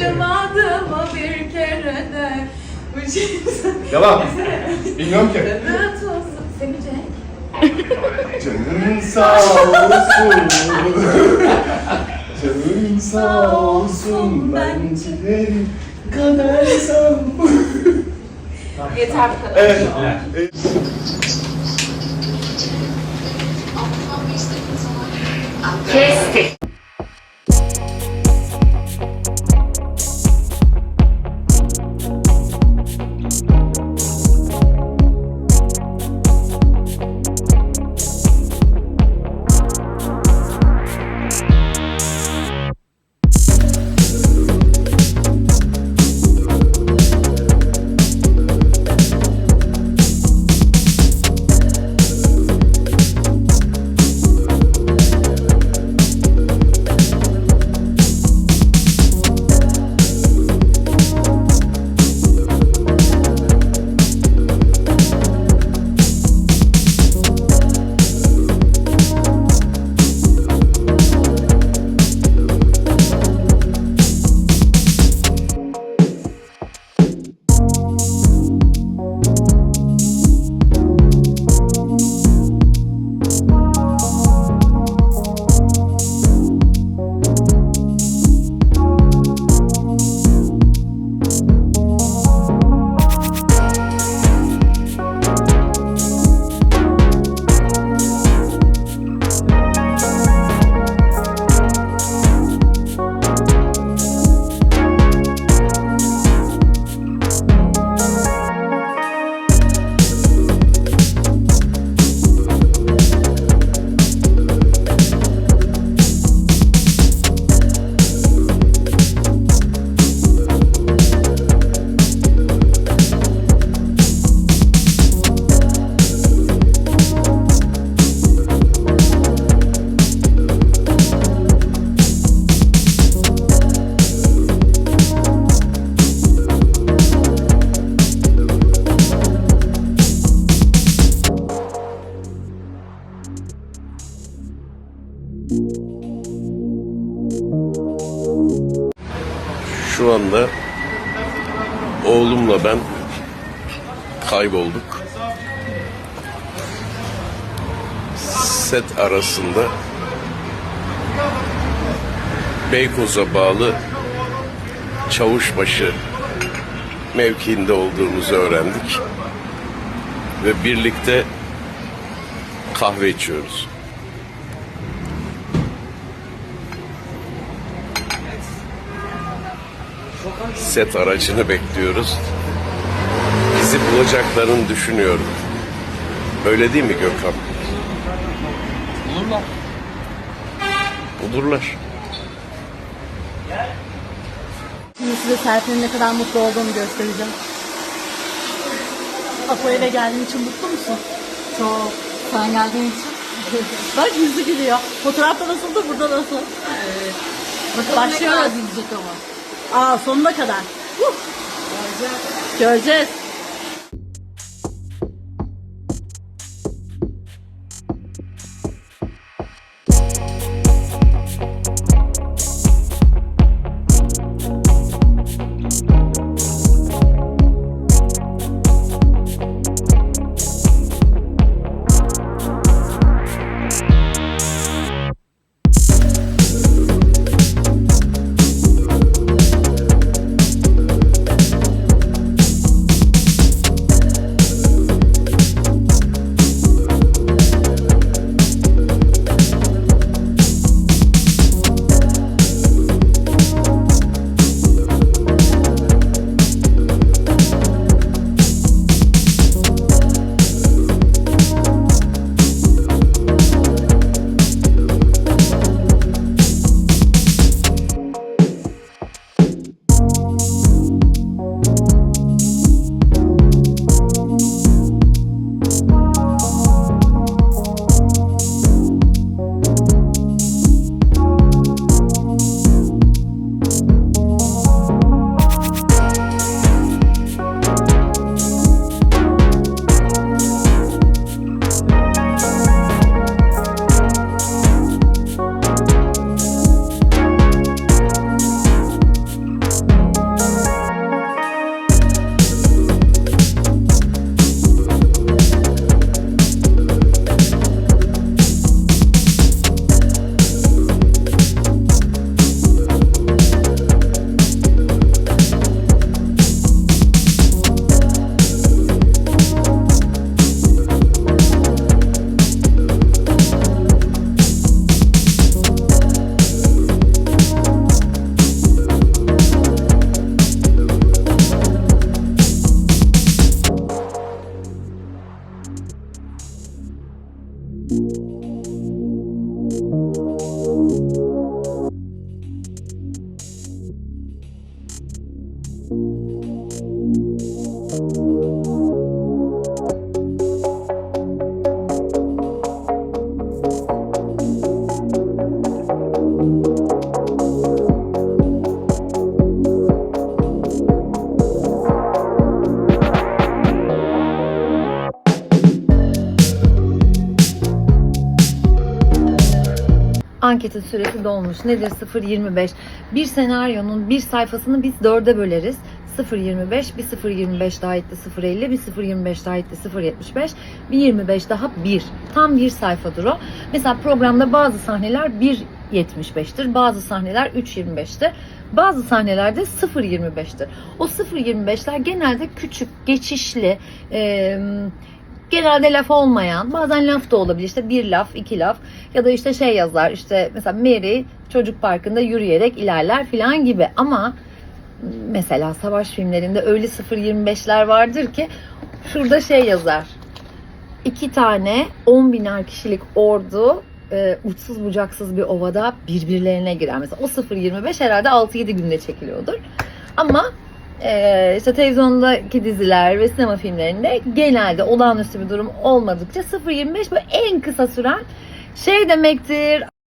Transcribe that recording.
Acımadı mı bir kere de Bu şey Devam. Bilmiyorum ki. Kağıt olsun Sevecek Canın sağ olsun. Canın sağ olsun. Ben ciğerim kadersem. Yeter bu kadar Evet. evet. Kestik. Şu anda oğlumla ben kaybolduk. Set arasında Beykoz'a bağlı Çavuşbaşı mevkiinde olduğumuzu öğrendik. Ve birlikte kahve içiyoruz. Set aracını bekliyoruz. Bizi bulacaklarını düşünüyorum. Öyle değil mi Gökhan? Bulurlar. Bulurlar. Şimdi size Serpil'in ne kadar mutlu olduğunu göstereceğim. Apo eve geldiğin için mutlu musun? Çok. Sen geldiğin için. Bak yüzü gülüyor. Fotoğrafta nasıldı, burada nasıl? Evet. Bak başlıyoruz. ama. Aa sonuna kadar. Huh. Göreceğiz. Anketin süresi dolmuş. Nedir 0.25? Bir senaryonun bir sayfasını biz dörde böleriz. 0.25, bir 0.25 daha etti 0.50, bir 0.25 daha etti 0.75, bir 25 daha 1. Tam bir sayfadır o. Mesela programda bazı sahneler 1.75'tir, bazı sahneler 3.25'tir. Bazı sahnelerde 0.25'tir. O 0.25'ler genelde küçük, geçişli, eee genelde laf olmayan, bazen laf da olabilir. İşte bir laf, iki laf ya da işte şey yazar işte mesela Mary çocuk parkında yürüyerek ilerler filan gibi ama mesela savaş filmlerinde öyle 0.25'ler vardır ki şurada şey yazar. İki tane 10 biner kişilik ordu e, uçsuz bucaksız bir ovada birbirlerine girer. Mesela o 0.25 herhalde 6-7 günde çekiliyordur. Ama e, işte televizyondaki diziler ve sinema filmlerinde genelde olağanüstü bir durum olmadıkça 0.25 böyle en kısa süren şey demektir.